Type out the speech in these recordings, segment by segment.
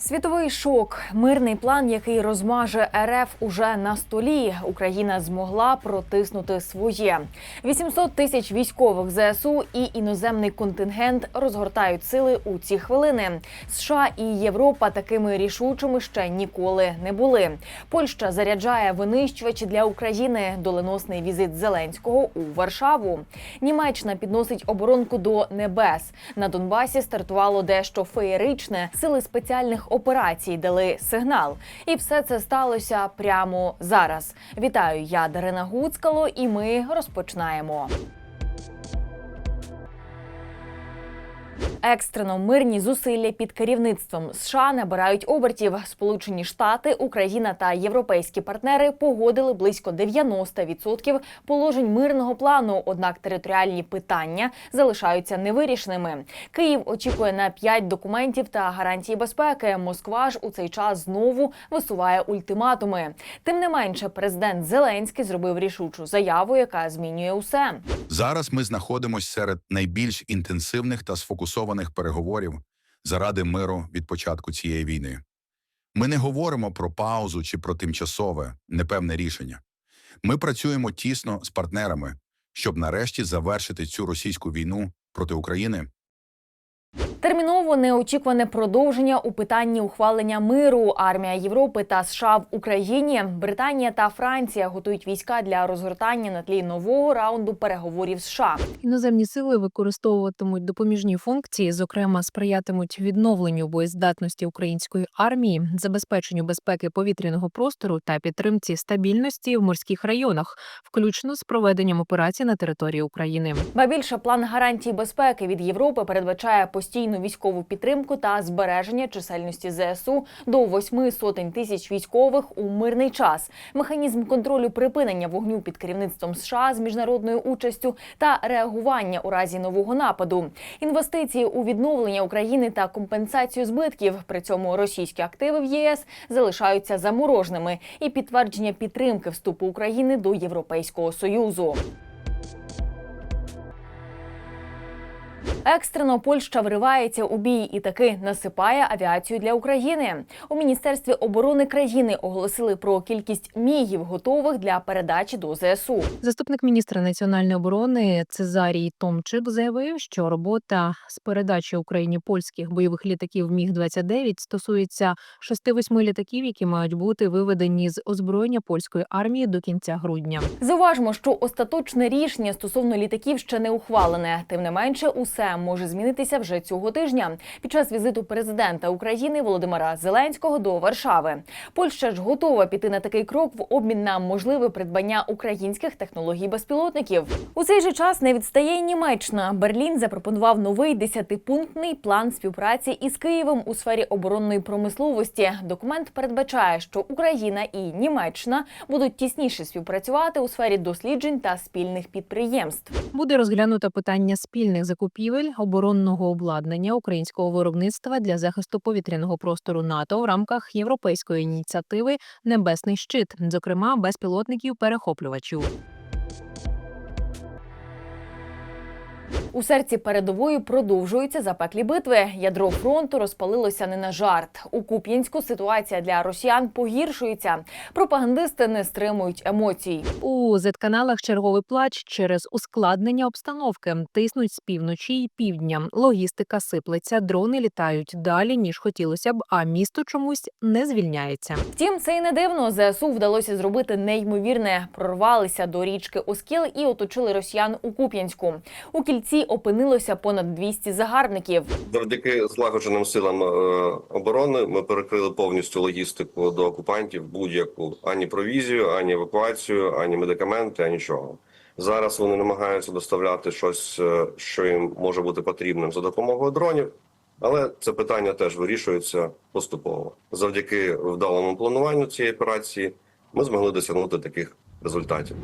Світовий шок, мирний план, який розмаже РФ уже на столі. Україна змогла протиснути своє. 800 тисяч військових ЗСУ і іноземний контингент розгортають сили у ці хвилини. США і Європа такими рішучими ще ніколи не були. Польща заряджає винищувачі для України. Доленосний візит Зеленського у Варшаву. Німеччина підносить оборонку до небес. На Донбасі стартувало дещо феєричне. Сили спеціальних операцій дали сигнал. І все це сталося прямо зараз. Вітаю, я Дарина Гуцкало, і ми розпочинаємо. Екстрено мирні зусилля під керівництвом США набирають обертів. Сполучені Штати, Україна та європейські партнери погодили близько 90% положень мирного плану. Однак територіальні питання залишаються невирішеними. Київ очікує на 5 документів та гарантії безпеки. Москва ж у цей час знову висуває ультиматуми. Тим не менше, президент Зеленський зробив рішучу заяву, яка змінює усе. Зараз ми знаходимося серед найбільш інтенсивних та сфокусованих переговорів заради миру від початку цієї війни. Ми не говоримо про паузу чи про тимчасове, непевне рішення. Ми працюємо тісно з партнерами, щоб нарешті завершити цю російську війну проти України Терміново неочікуване продовження у питанні ухвалення миру. Армія Європи та США в Україні, Британія та Франція готують війська для розгортання на тлі нового раунду переговорів США. Іноземні сили використовуватимуть допоміжні функції, зокрема, сприятимуть відновленню боєздатності української армії, забезпеченню безпеки повітряного простору та підтримці стабільності в морських районах, включно з проведенням операцій на території України. Ба більше план гарантій безпеки від Європи передбачає постійну військову підтримку та збереження чисельності ЗСУ до восьми сотень тисяч військових у мирний час, механізм контролю припинення вогню під керівництвом США з міжнародною участю та реагування у разі нового нападу, інвестиції у відновлення України та компенсацію збитків. При цьому російські активи в ЄС залишаються замороженими і підтвердження підтримки вступу України до Європейського союзу. Екстрено Польща вривається у бій і таки насипає авіацію для України. У міністерстві оборони країни оголосили про кількість мігів готових для передачі до ЗСУ. Заступник міністра національної оборони Цезарій Томчик заявив, що робота з передачі Україні польських бойових літаків Міг 29 стосується 6-8 літаків, які мають бути виведені з озброєння польської армії до кінця грудня. Зауважимо, що остаточне рішення стосовно літаків ще не ухвалене. Тим не менше, усе може змінитися вже цього тижня під час візиту президента України Володимира Зеленського до Варшави. Польща ж готова піти на такий крок в обмін на можливе придбання українських технологій безпілотників. У цей же час не відстає Німеччина. Берлін запропонував новий десятипунктний план співпраці із Києвом у сфері оборонної промисловості. Документ передбачає, що Україна і Німеччина будуть тісніше співпрацювати у сфері досліджень та спільних підприємств. Буде розглянуто питання спільних закупівель оборонного обладнання українського виробництва для захисту повітряного простору НАТО в рамках європейської ініціативи Небесний щит, зокрема безпілотників перехоплювачів. У серці передової продовжуються запеклі битви. Ядро фронту розпалилося не на жарт. У Куп'янську ситуація для росіян погіршується. Пропагандисти не стримують емоцій. У зетканалах черговий плач через ускладнення обстановки. Тиснуть з півночі й півдня. Логістика сиплеться, дрони літають далі ніж хотілося б, а місто чомусь не звільняється. Втім, це й не дивно. ЗСУ вдалося зробити неймовірне. Прорвалися до річки Оскіл і оточили росіян у Куп'янську. У кільці опинилося понад 200 загарбників. Завдяки злагодженим силам е, оборони ми перекрили повністю логістику до окупантів будь-яку ані провізію, ані евакуацію, ані медикаменти, ані нічого. Зараз вони намагаються доставляти щось, е, що їм може бути потрібним за допомогою дронів, але це питання теж вирішується поступово. Завдяки вдалому плануванню цієї операції ми змогли досягнути таких результатів.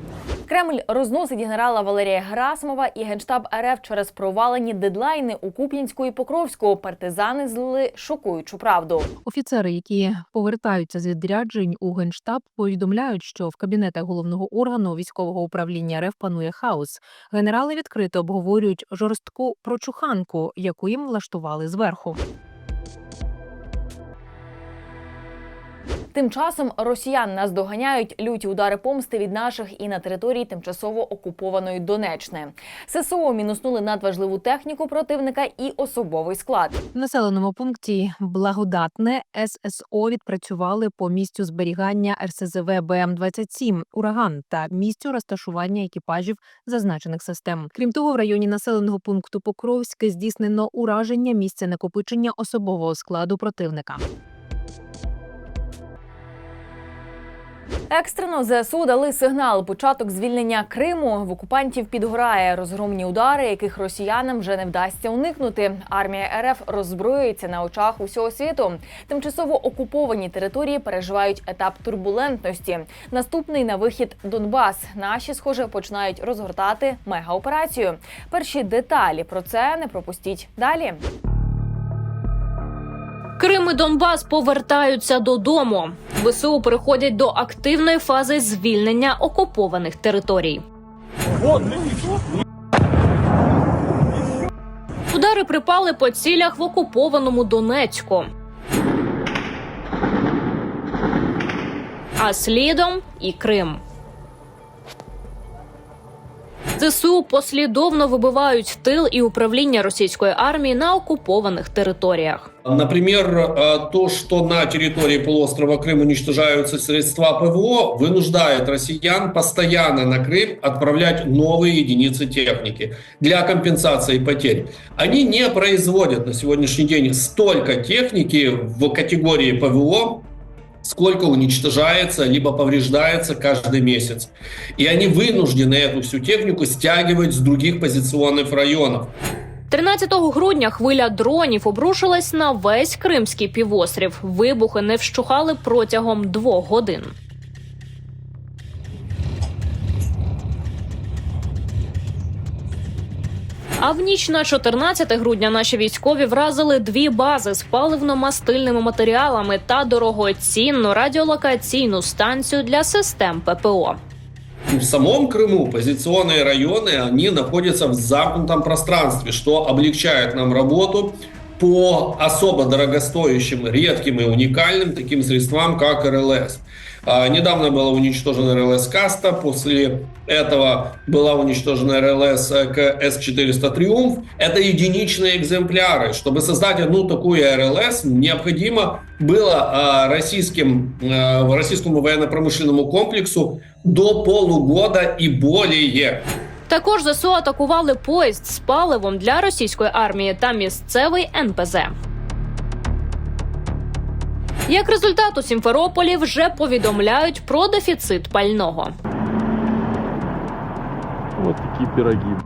Кремль розносить генерала Валерія Герасимова і генштаб РФ через провалені дедлайни у Куп'янську і Покровську. Партизани злили шокуючу правду. Офіцери, які повертаються з відряджень у генштаб, повідомляють, що в кабінетах головного органу військового управління РФ панує хаос. Генерали відкрито обговорюють жорстку прочуханку, яку їм влаштували зверху. Тим часом росіян наздоганяють люті удари помсти від наших і на території тимчасово окупованої Донеччини. ССО мінуснули надважливу техніку противника і особовий склад. В населеному пункті Благодатне ССО відпрацювали по місцю зберігання РСЗВ БМ-27 «Ураган» та місцю розташування екіпажів зазначених систем. Крім того, в районі населеного пункту Покровське здійснено ураження місця накопичення особового складу противника. Екстрено ЗСУ дали сигнал. Початок звільнення Криму в окупантів підгорає розгромні удари, яких росіянам вже не вдасться уникнути. Армія РФ роззброюється на очах усього світу. Тимчасово окуповані території переживають етап турбулентності. Наступний на вихід Донбас. Наші, схоже, починають розгортати мегаоперацію. Перші деталі про це не пропустіть далі. Крим і Донбас повертаються додому. ВСУ переходять до активної фази звільнення окупованих територій. Удари припали по цілях в окупованому Донецьку. А слідом і Крим. ЗСУ послідовно вибивають тил і управління російської армії на окупованих територіях. Например, э, то, что на территории полуострова Крым уничтожаются средства ПВО, вынуждает россиян постоянно на Крым отправлять новые единицы техники для компенсации потерь. Они не производят на сегодняшний день столько техники в категории ПВО, сколько уничтожается либо повреждается каждый месяц. И они вынуждены эту всю технику стягивать с других позиционных районов. 13 грудня хвиля дронів обрушилась на весь Кримський півострів. Вибухи не вщухали протягом двох годин. А в ніч на 14 грудня наші військові вразили дві бази з паливно-мастильними матеріалами та дорогоцінну радіолокаційну станцію для систем ППО В самом Крыму позиционные районы, они находятся в замкнутом пространстве, что облегчает нам работу по особо дорогостоящим, редким и уникальным таким средствам, как РЛС. А, недавно была уничтожена РЛС Каста, после этого была уничтожена РЛС КС-400 Триумф. Это единичные экземпляры. Чтобы создать одну такую РЛС, необходимо было а, российским, а, российскому военно-промышленному комплексу до полугода и более. Також ЗСУ атакували поїзд з паливом для російської армії та місцевий НПЗ. Як результат, у Сімферополі вже повідомляють про дефіцит пального. Вот такие пироги.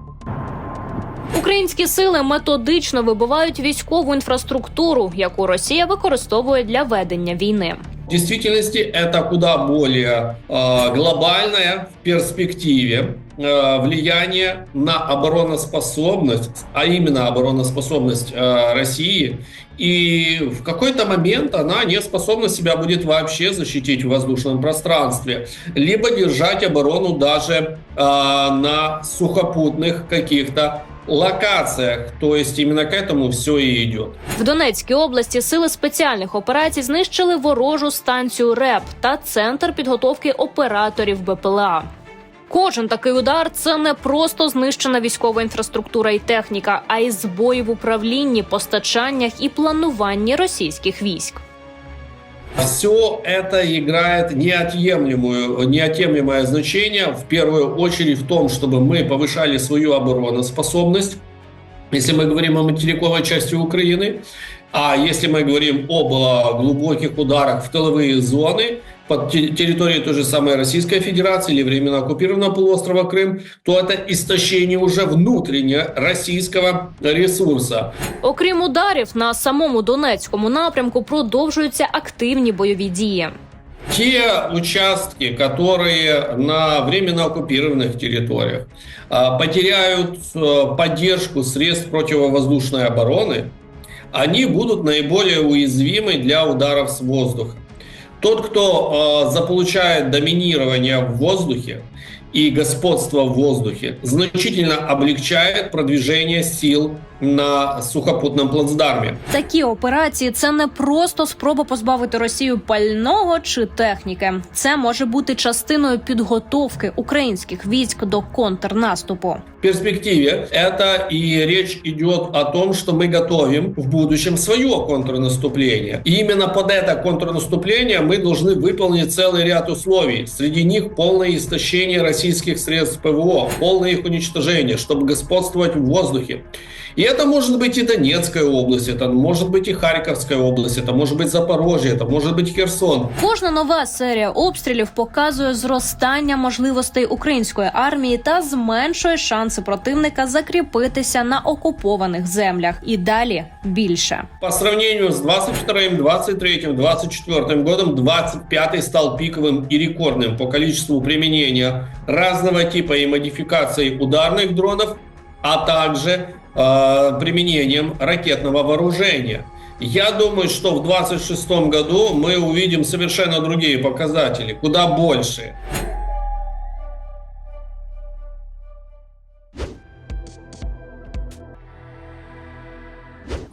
Українські сили методично вибивають військову інфраструктуру, яку Росія використовує для ведення війни. В действительности это куда более э, глобальное в перспективе э, влияние на обороноспособность, а именно обороноспособность э, России. И в какой-то момент она не способна себя будет вообще защитить в воздушном пространстве, либо держать оборону даже э, на сухопутных каких-то локациях. То есть именно к этому все и идет. В Донецькій області сили спеціальних операцій знищили ворожу станцію РЕП та центр підготовки операторів БПЛА. Кожен такий удар це не просто знищена військова інфраструктура і техніка, а й збої в управлінні, постачаннях і плануванні російських військ. Все это играет неотъемлемую, неотъемлемое значение, в первую очередь в том, чтобы мы повышали свою обороноспособность, если мы говорим о материковой части Украины, а если мы говорим об э, глубоких ударах в тыловые зоны под те- территорией той же самой Российской Федерации или временно оккупированного полуострова Крым, то это истощение уже внутренне российского ресурса. Окрім ударів, на самому Донецькому напрямку продовжуються активні бойові дії. Те участки, которые на временно оккупированных территориях а, потеряют э, поддержку средств противовоздушной обороны, они будут наиболее уязвимы для ударов с воздуха. Тот, кто э, заполучает доминирование в воздухе и господство в воздухе, значительно облегчает продвижение сил на сухопутном плацдарме. Такі операції це не просто спроба позбавити Росію пального чи техніки. Це може бути частиною підготовки українських військ до контрнаступу. В перспективе это и речь идет о том, что мы готовим в будущем свое контрнаступление. И именно под это контрнаступление мы должны выполнить целый ряд условий. Среди них полное истощение российских средств ПВО, полное их уничтожение, чтобы господствовать в воздухе. И это может быть и Донецкая область, это может быть и Харьковская область, это может быть Запорожье, это может быть Херсон. Кожна нова серія обстрілів показує зростання можливостей української армії та зменшує шанси противника закріпитися на окупованих землях. І далі більше. По сравнению с 22, 23, 24 годом, 25 стал пиковым и рекордным по количеству применения разного типа и модификаций ударных дронов, а также э, применением ракетного вооружения. Я думаю, что в 26 году мы увидим совершенно другие показатели, куда больше.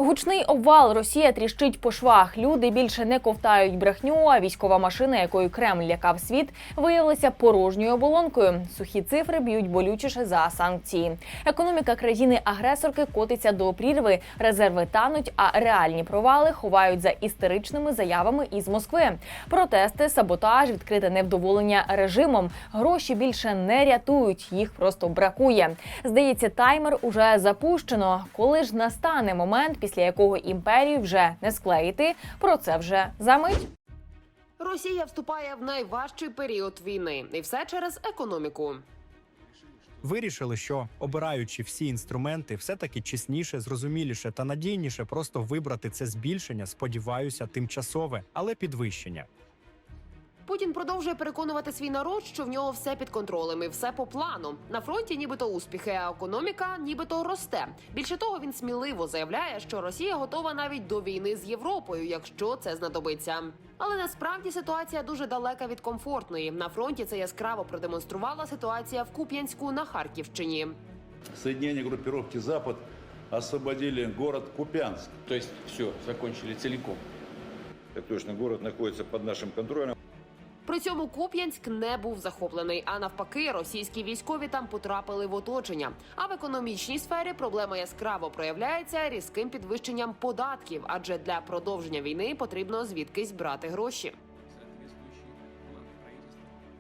Гучний обвал Росія тріщить по швах. Люди більше не ковтають брехню. А військова машина, якою Кремль лякав світ, виявилася порожньою оболонкою. Сухі цифри б'ють болючіше за санкції. Економіка країни-агресорки котиться до прірви, резерви тануть, а реальні провали ховають за істеричними заявами із Москви. Протести, саботаж, відкрите невдоволення режимом. Гроші більше не рятують, їх просто бракує. Здається, таймер уже запущено. Коли ж настане момент, після якого імперію вже не склеїти, про це вже за мить. Росія вступає в найважчий період війни, і все через економіку. Вирішили, що обираючи всі інструменти, все таки чесніше, зрозуміліше та надійніше просто вибрати це збільшення, сподіваюся, тимчасове, але підвищення. Путін продовжує переконувати свій народ, що в нього все під контролем і все по плану. На фронті нібито успіхи, а економіка нібито росте. Більше того, він сміливо заявляє, що Росія готова навіть до війни з Європою, якщо це знадобиться. Але насправді ситуація дуже далека від комфортної. На фронті це яскраво продемонструвала ситуація в Куп'янську на Харківщині. Соединения группировки «Запад» освободили город Купянск. То есть все, закончили целиком. Так точно, город находится под нашим контролем. При цьому Куп'янськ не був захоплений, а навпаки, російські військові там потрапили в оточення. А в економічній сфері проблема яскраво проявляється різким підвищенням податків, адже для продовження війни потрібно звідкись брати гроші.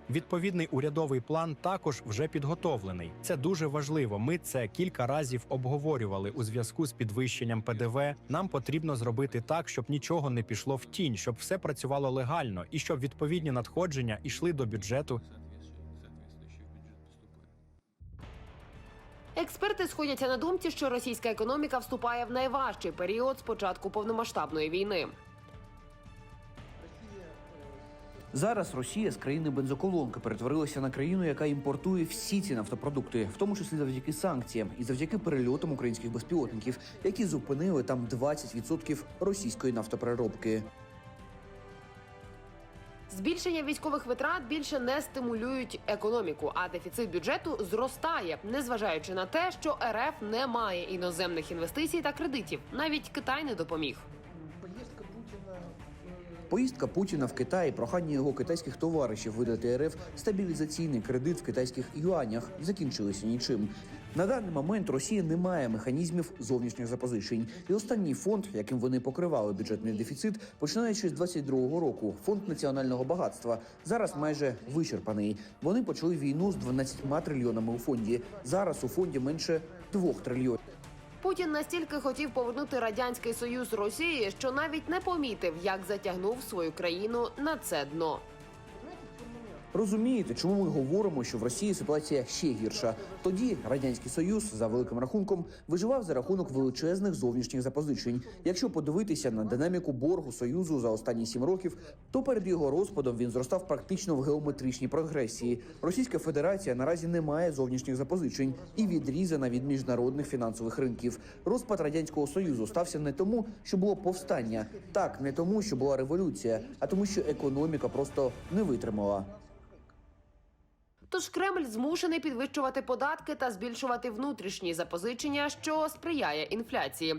Відповідний урядовий план також вже підготовлений. Це дуже важливо. Ми це кілька разів обговорювали у зв'язку з підвищенням ПДВ. Нам потрібно зробити так, щоб нічого не пішло в тінь, щоб все працювало легально і щоб відповідні надходження йшли до бюджету Експерти сходяться на думці, що російська економіка вступає в найважчий період з початку повномасштабної війни. Зараз Росія з країни бензоколонки перетворилася на країну, яка імпортує всі ці нафтопродукти, в тому числі завдяки санкціям і завдяки перельотам українських безпілотників, які зупинили там 20% російської нафтопереробки. Збільшення військових витрат більше не стимулюють економіку, а дефіцит бюджету зростає, незважаючи на те, що РФ не має іноземних інвестицій та кредитів. Навіть Китай не допоміг. Поїздка Путіна в Китай, прохання його китайських товаришів видати РФ стабілізаційний кредит в китайських юанях закінчилися нічим. На даний момент Росія не має механізмів зовнішніх запозичень, і останній фонд, яким вони покривали бюджетний дефіцит, починаючи з 22-го року, фонд національного багатства, зараз майже вичерпаний. Вони почали війну з 12 трильйонами у фонді. Зараз у фонді менше 2 трильйонів. Путін настільки хотів повернути радянський союз Росії, що навіть не помітив, як затягнув свою країну на це дно. Розумієте, чому ми говоримо, що в Росії ситуація ще гірша? Тоді радянський союз за великим рахунком виживав за рахунок величезних зовнішніх запозичень. Якщо подивитися на динаміку боргу союзу за останні сім років, то перед його розпадом він зростав практично в геометричній прогресії. Російська Федерація наразі не має зовнішніх запозичень і відрізана від міжнародних фінансових ринків. Розпад радянського союзу стався не тому, що було повстання, так не тому, що була революція, а тому, що економіка просто не витримала. Тож Кремль змушений підвищувати податки та збільшувати внутрішні запозичення, що сприяє інфляції.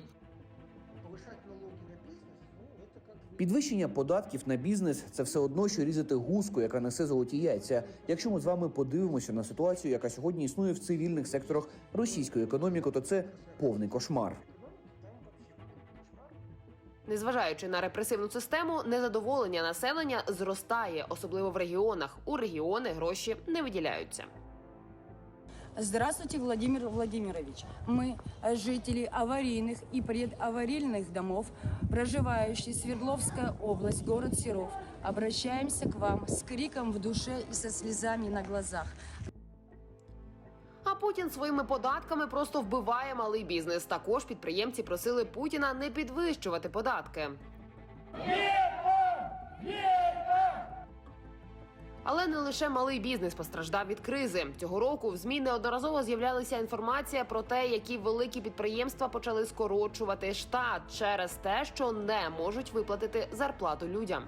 Підвищення податків на бізнес це все одно, що різати гуску, яка несе золоті яйця. Якщо ми з вами подивимося на ситуацію, яка сьогодні існує в цивільних секторах російської економіки, то це повний кошмар. Незважаючи на репресивну систему, незадоволення населення зростає, особливо в регіонах. У регіони гроші не виділяються. Здравствуйте, Владимир Владимирович. Мы, э, жители аварийных и предаварийных домов, проживающие Свердловская область, город Серов, обращаемся к вам с криком в душе и со слезами на глазах. Путін своїми податками просто вбиває малий бізнес. Також підприємці просили Путіна не підвищувати податки. Але не лише малий бізнес постраждав від кризи. Цього року в змі неодноразово з'являлася інформація про те, які великі підприємства почали скорочувати штат через те, що не можуть виплатити зарплату людям.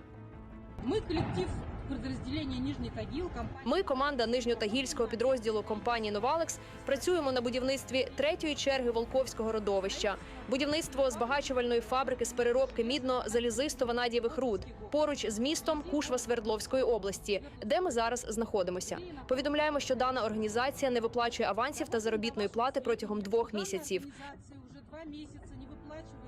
Мы коллектив подразделения Нижний Тагил, компания... Ми, команда нижньотагільського підрозділу компанії Новалекс, працюємо на будівництві третьої черги Волковського родовища. Будівництво збагачувальної фабрики з переробки мідно-залізисто-ванадієвих руд поруч з містом Кушва Свердловської області, де ми зараз знаходимося. Повідомляємо, що дана організація не виплачує авансів та заробітної плати протягом двох місяців. Уже два месяца не выплачивает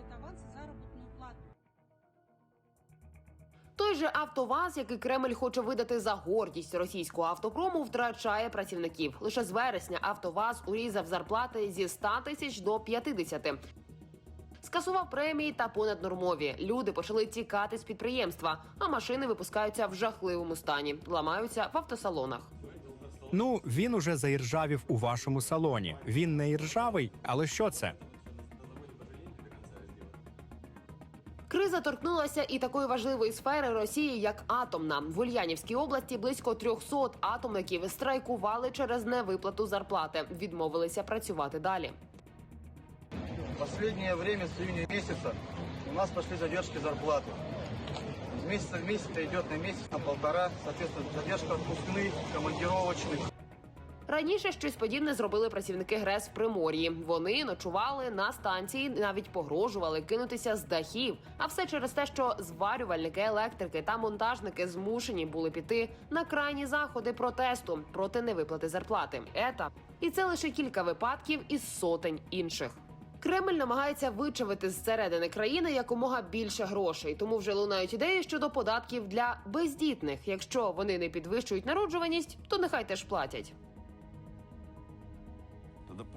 Той же Автоваз, який Кремль хоче видати за гордість російського автопрому, втрачає працівників. Лише з вересня Автоваз урізав зарплати зі 100 тисяч до 50. Скасував премії та понаднормові. Люди почали тікати з підприємства, а машини випускаються в жахливому стані, ламаються в автосалонах. Ну він уже заіржавів у вашому салоні. Він не іржавий, але що це? Криза торкнулася і такої важливої сфери Росії, як атомна. В Ульянівській області близько 300 атомників страйкували через невиплату зарплати, відмовилися працювати далі. последнее время с июня месяца у нас пошли задержки зарплаты. С месяца в месяц это идет на месяц, на полтора. Соответственно, задержка отпускных, командировочных. Раніше щось подібне зробили працівники ГРЕС в Примор'ї. Вони ночували на станції, навіть погрожували кинутися з дахів. А все через те, що зварювальники, електрики та монтажники змушені були піти на крайні заходи протесту проти невиплати зарплати. Ета і це лише кілька випадків із сотень інших. Кремль намагається вичавити з середини країни якомога більше грошей, тому вже лунають ідеї щодо податків для бездітних. Якщо вони не підвищують народжуваність, то нехай теж платять.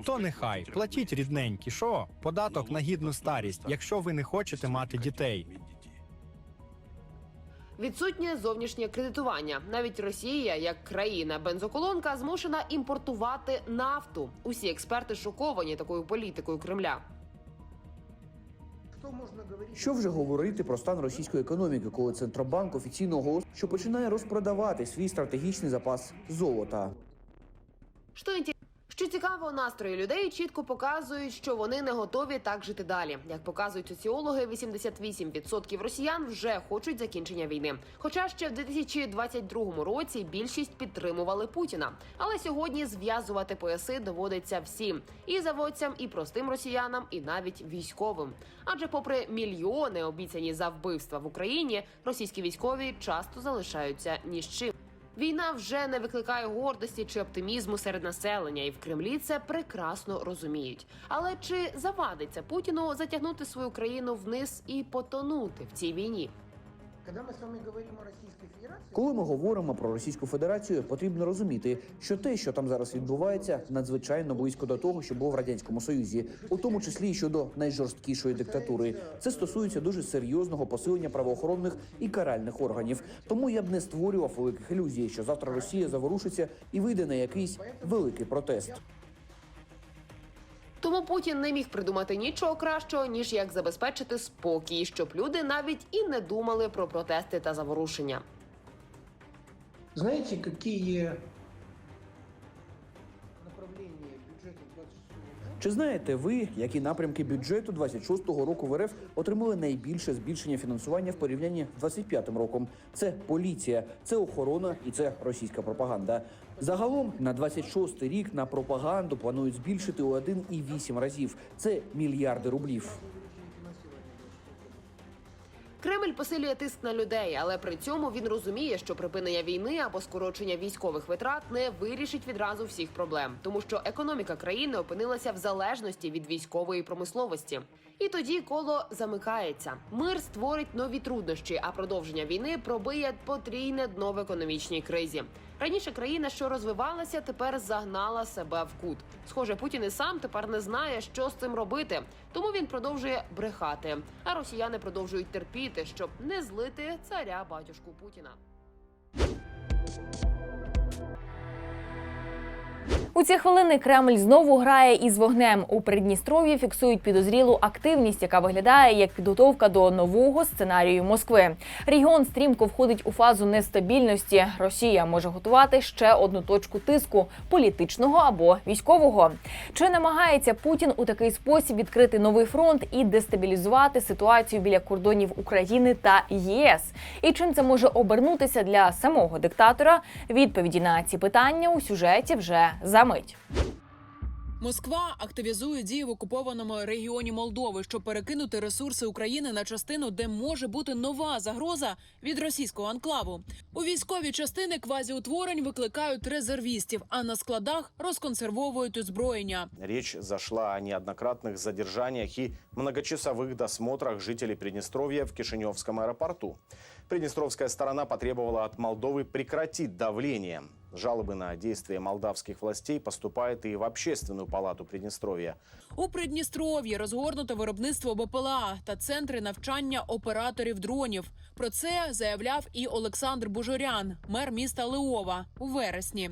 То нехай платіть рідненькі. Що? Податок на гідну старість, якщо ви не хочете мати дітей. Відсутнє зовнішнє кредитування. Навіть Росія, як країна бензоколонка, змушена імпортувати нафту. Усі експерти шоковані такою політикою Кремля. Що вже говорити про стан російської економіки, коли центробанк офіційно оголосив, що починає розпродавати свій стратегічний запас золота. Що Що цікаво, настрої людей чітко показують, що вони не готові так жити далі. Як показують соціологи, 88% росіян вже хочуть закінчення війни. Хоча ще в 2022 році більшість підтримували Путіна. Але сьогодні зв'язувати пояси доводиться всім і заводцям, і простим росіянам, і навіть військовим. Адже, попри мільйони обіцяні за вбивства в Україні, російські військові часто залишаються ні з чим. Війна вже не викликає гордості чи оптимізму серед населення, і в Кремлі це прекрасно розуміють. Але чи завадиться Путіну затягнути свою країну вниз і потонути в цій війні? Коли ми говоримо про Російську Федерацію, потрібно розуміти, що те, що там зараз відбувається, надзвичайно близько до того, що було в радянському союзі, у тому числі і щодо найжорсткішої диктатури. Це стосується дуже серйозного посилення правоохоронних і каральних органів. Тому я б не створював великих ілюзій, що завтра Росія заворушиться і вийде на якийсь великий протест. Тому Путін не міг придумати нічого кращого, ніж як забезпечити спокій, щоб люди навіть і не думали про протести та заворушення. Знаете, какие направления бюджета 26 Чи знаєте ви, які напрямки бюджету 26-го року в РФ отримали найбільше збільшення фінансування в порівнянні з 25-м роком? Це поліція, це охорона і це російська пропаганда. Загалом на 26-й рік на пропаганду планують збільшити у 1,8 разів. Це мільярди рублів. Кремль посилює тиск на людей, але при цьому він розуміє, що припинення війни або скорочення військових витрат не вирішить відразу всіх проблем, тому що економіка країни опинилася в залежності від військової промисловості. І тоді коло замикається. Мир створить нові труднощі, а продовження війни пробиє потрійне дно в економічній кризі. Раніше країна, що розвивалася, тепер загнала себе в кут. Схоже, Путін і сам тепер не знає, що з цим робити. Тому він продовжує брехати. А росіяни продовжують терпіти, щоб не злити царя батюшку Путіна. У ці хвилини Кремль знову грає із вогнем. У Придністров'ї фіксують підозрілу активність, яка виглядає як підготовка до нового сценарію Москви. Регіон стрімко входить у фазу нестабільності. Росія може готувати ще одну точку тиску політичного або військового. Чи намагається Путін у такий спосіб відкрити новий фронт і дестабілізувати ситуацію біля кордонів України та ЄС? І чим це може обернутися для самого диктатора? Відповіді на ці питання у сюжеті вже за мить. Москва активізує дії в окупованому регіоні Молдови, щоб перекинути ресурси України на частину, де може бути нова загроза від російського анклаву. У військові частини квазіутворень викликають резервістів, а на складах розконсервовують озброєння. Речь зашла о неоднократных задержаниях и многочасовых досмотрах жителей Приднестровья в Кишиневском аэропорту. Приднестровская сторона потребовала от Молдовы прекратить давление. Жалобы на действия молдавских властей поступают и в Общественную палату Приднестровья. У Придністров'ї розгорнуто виробництво БПЛА та центри навчання операторів дронів. Про це заявляв і Олександр Бужорян, мер міста Леова, у вересні.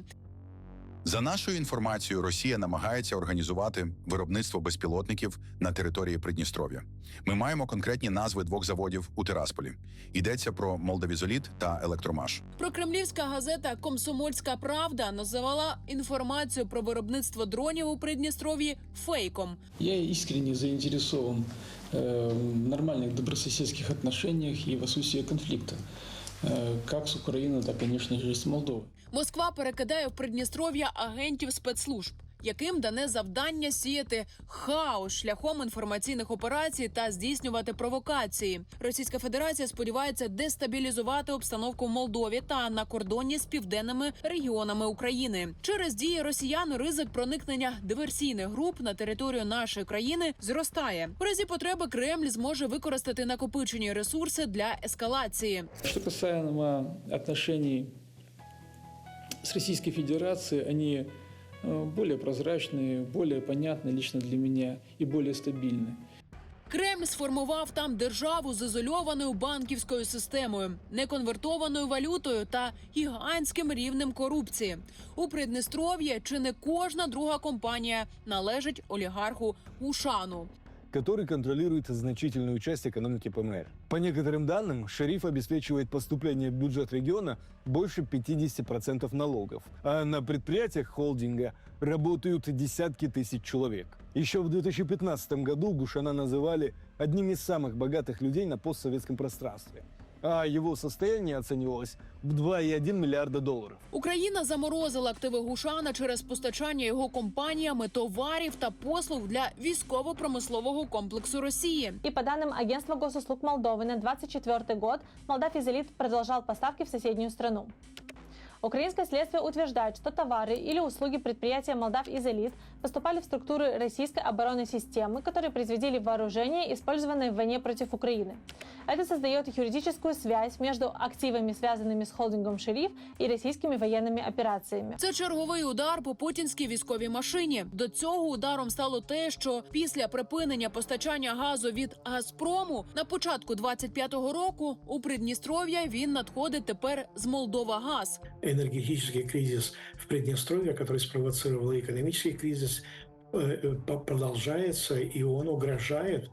За нашою інформацією, Росія намагається організувати виробництво безпілотників на території Придністров'я. Ми маємо конкретні назви двох заводів у Тирасполі. Йдеться про Молдавізоліт та Електромаш. Прокремлівська газета Комсомольська Правда називала інформацію про виробництво дронів у Придністров'ї фейком. Я искренне заинтересован э, в нормальных добрососедских отношениях и в отсутствии конфликта. Э, как України, Украиной, так, конечно же, Молдови, с Москва перекидає в Придністров'я агентів спецслужб, яким дане завдання сіяти хаос шляхом інформаційних операцій та здійснювати провокації. Російська Федерація сподівається дестабілізувати обстановку в Молдові та на кордоні з південними регіонами України. Через дії росіян ризик проникнення диверсійних груп на територію нашої країни зростає. У разі потреби Кремль зможе використати накопичені ресурси для ескалації. Что касаемо отношений с Российской Федерацией, они э, более прозрачные, более понятны лично для меня и более стабильны. Кремль сформував там державу з ізольованою банківською системою, неконвертованою валютою та гігантським рівнем корупції. У Придністров'ї чи не кожна друга компанія належить олігарху Ушану. Который контролирует значительную часть экономики ПМР. По некоторым данным, шериф обеспечивает поступление в бюджет региона больше 50% налогов, а на предприятиях холдинга работают десятки тысяч человек. Еще в 2015 году Гушана называли одним из самых богатых людей на постсоветском пространстве, а его состояние оценивалось в 2,1 миллиарда долларов. Україна заморозила активи Гушана через постачання його компаніями товарів та послуг для військово-промислового комплексу Росії. И по данным Агентства госуслуг Молдовы на 24 год Молдавизолит продолжал поставки в соседнюю страну. Украинское следствие утверждает, что товары или услуги предприятия Молдав Изолит поступали в структуры российской оборонной системы, которые производили вооружение, использованное в войне против Украины. Это создает юридическую связь между активами, связанными с холдингом «Шериф» и российскими военными операциями. Це черговий удар по путінській військовій машині. До цього ударом стало те, що після припинення постачання газу від Газпрому на початку 25-го року у Придністров'я він надходить тепер з Молдова Газ. Энергетический кризис в Приднестровье, который спровоцировал и экономический кризис, э, э, по- продолжается, и он угрожает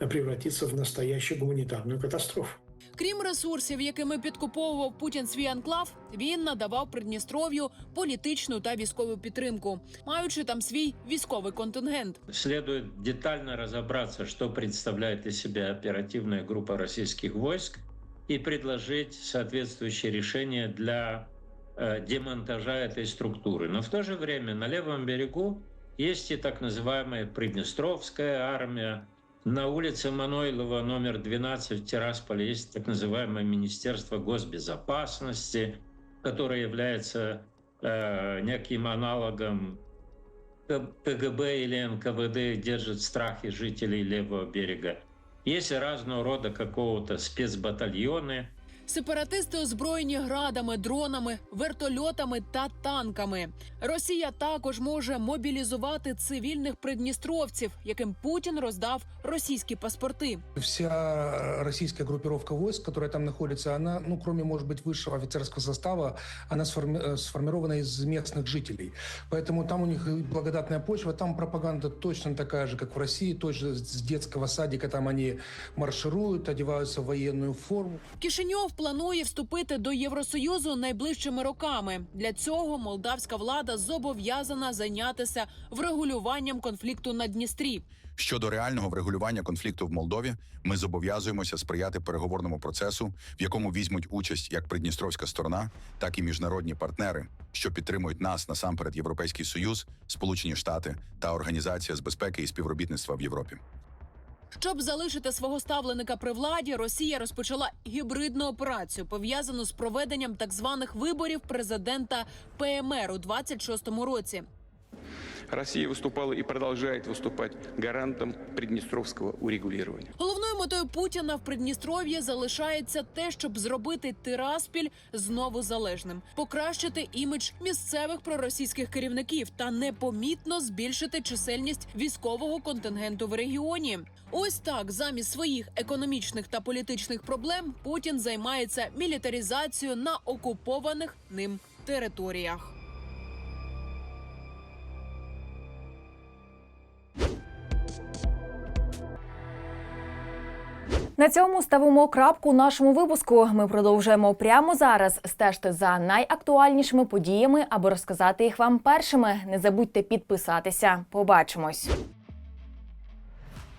э, превратиться в настоящую гуманитарную катастрофу. Крім ресурсів, якими підкуповував Путін свій анклав, він надавав Придністров'ю політичну та військову підтримку, маючи там свій військовий контингент. Следует детально разобраться, что представляет из себя оперативная группа российских войск и предложить соответствующие решения для э, демонтажа этой структуры. Но в то же время на левом берегу есть и так называемая Приднестровская армия. На улице Манойлова номер 12 в Тирасполе есть так называемое Министерство госбезопасности, которое является э, неким аналогом КГБ или НКВД держит в страхе жителей левого берега. Есть разного рода какого-то спецбатальоны, Сепаратисти озброєні градами, дронами, вертольотами та танками. Росія також може мобілізувати цивільних придністровців, яким Путін роздав російські паспорти. Вся российская группировка войск, которая там находится, она, ну, кроме, может быть, высшего офицерского состава, она сформи- э, сформирована из местных жителей. Поэтому там у них и благодатная почва, там пропаганда точно такая же, как в России, точно с детского садика там они маршируют, одеваются в военную форму. Кишиньов планує вступити до Євросоюзу найближчими роками. Для цього молдавська влада зобов'язана зайнятися врегулюванням конфлікту на Дністрі. Щодо реального врегулювання конфлікту в Молдові, ми зобов'язуємося сприяти переговорному процесу, в якому візьмуть участь як придністровська сторона, так і міжнародні партнери, що підтримують нас насамперед Європейський Союз, Сполучені Штати та Організація з безпеки і співробітництва в Європі. Щоб залишити свого ставленика при владі, Росія розпочала гібридну операцію, пов'язану з проведенням так званих виборів президента ПМР у 26-му році. Россия выступала и продолжает выступать гарантом приднестровского урегулирования. Головною метою Путіна в Придністров'ї залишається те, щоб зробити Тираспіль знову залежним, покращити імідж місцевих проросійських керівників та непомітно збільшити чисельність військового контингенту в регіоні. Ось так, замість своїх економічних та політичних проблем, Путін займається мілітаризацією на окупованих ним територіях. На цьому ставимо крапку нашому випуску. Ми продовжуємо прямо зараз. Стежте за найактуальнішими подіями, аби розказати їх вам першими. Не забудьте підписатися. Побачимось.